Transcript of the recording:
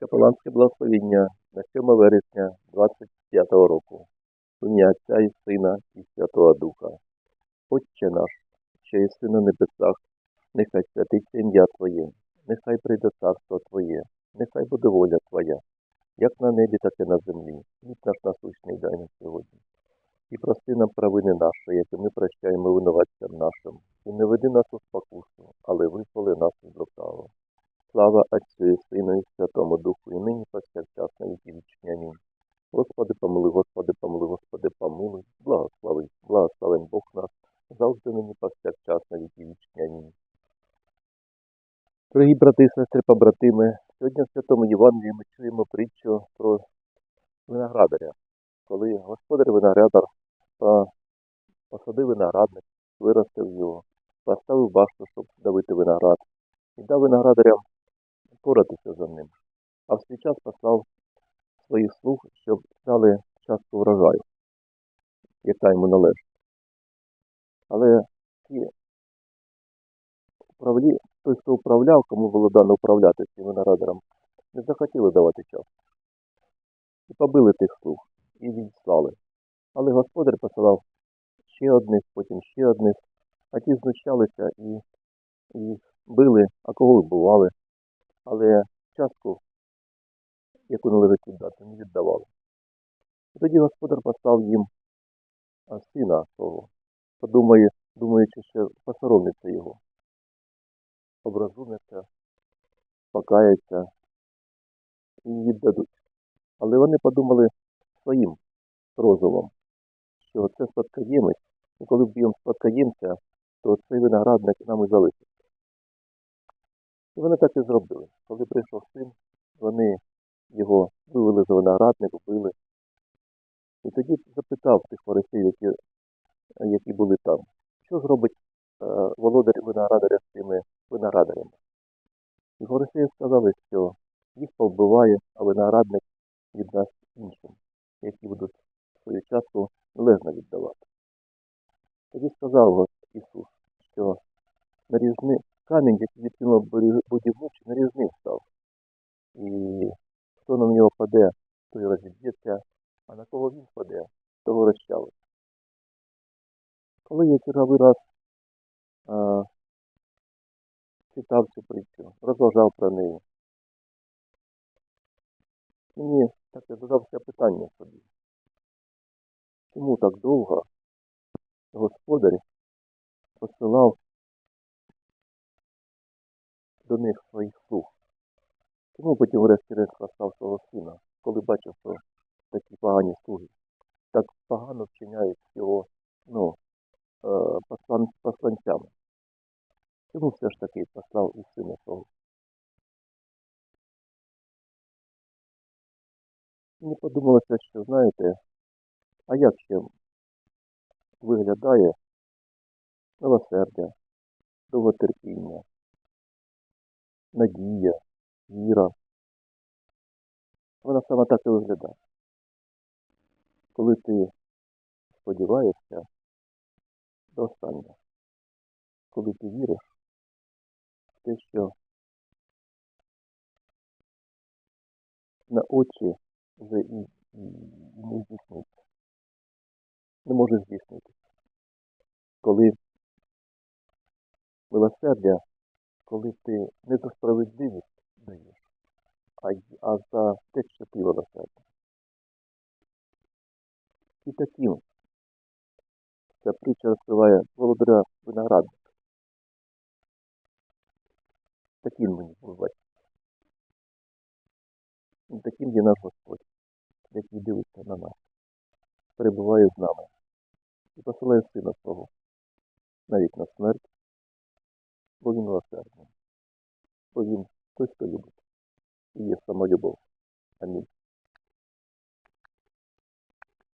Капеланське благословіння на 7 вересня 25 року. Ім'я Отця і Сина і Святого Духа. Отче наш, що єси на небесах, нехай святиться ім'я Твоє, нехай прийде царство Твоє, нехай буде воля Твоя, як на небі, так і на землі. Хліб наш насущний дай нам сьогодні. І прости нам провини наші, які ми прощаємо винуватцям нашим. І не веди нас у спокусу, але визволи нас від лукавого. Слава Отцю і Сину і Дорогі брати і сестри, побратими, сьогодні в Святому Євангелії ми чуємо притчу про виноградаря, коли господар виноградар посадив виноградник, виростив його, поставив башту, щоб давити виноград, і дав виноградарям поратися за ним. А в свій час послав своїх слуг, щоб дали частку врожаю, яка йому належить. Але ті управлі, той, хто управляв, кому було дано управляти цим виноградарем, не захотіли давати частку. І побили тих слуг, і відслали. Але господар посилав ще одних, потім ще одних, а ті знущалися і, і били, а кого вбивали. Але частку, яку належить віддати, не віддавали. І тоді господар послав їм сина свого, подумає, думаючи, що посоромиться його, образумиться, покаяться і віддадуть. Але вони подумали своїм розумом, що це спадкоємець, і коли вб'ємо спадкоємця, то цей виноградник нам і залишиться. І вони так і зробили. Коли прийшов син, вони його вивели за виноградник, вбили. І тоді запитав тих фарисеїв, які, які були там, що зробить е, володар виноградаря з цими виноградарями. І фарисеї сказали, що їх повбиває, а виноградник віддасть іншим, які будуть свою частку належно віддавати. Тоді сказав Ісус, що нарізни, камінь, який відкинув будівничий, нарізним став. І хто на нього паде, той розіб'ється, а на кого він паде, того розчавить. Коли я черговий раз читав цю притчу, розважав про неї, мені так я задався питання собі. Чому так довго господар посилав до них своїх слуг? Чому потім врешті-решт послав свого сина, коли бачив, що такі погані слуги так погано вчиняють його ну, е, послан, посланцями? Чому все ж таки Мені подумалося, що знаєте, а як ще виглядає милосердя, довготерпіння, надія, віра. Вона саме так і виглядає. Коли ти сподіваєшся до останнього, коли ти віриш в те, що на очі вже і, не здійсниться, не може здійснитися. Коли милосердя, коли ти не за справедливість даєш, а, а за те, що ти милосердя. І таким ця притча розкриває володаря виноградника. Таким мені був бачити. І таким є наш Господь, дивиться на нас, перебуває з нами і посилає сина свого навіть на смерть, бо він милосердний, бо він той, хто любить, і є самолюбов. Амінь.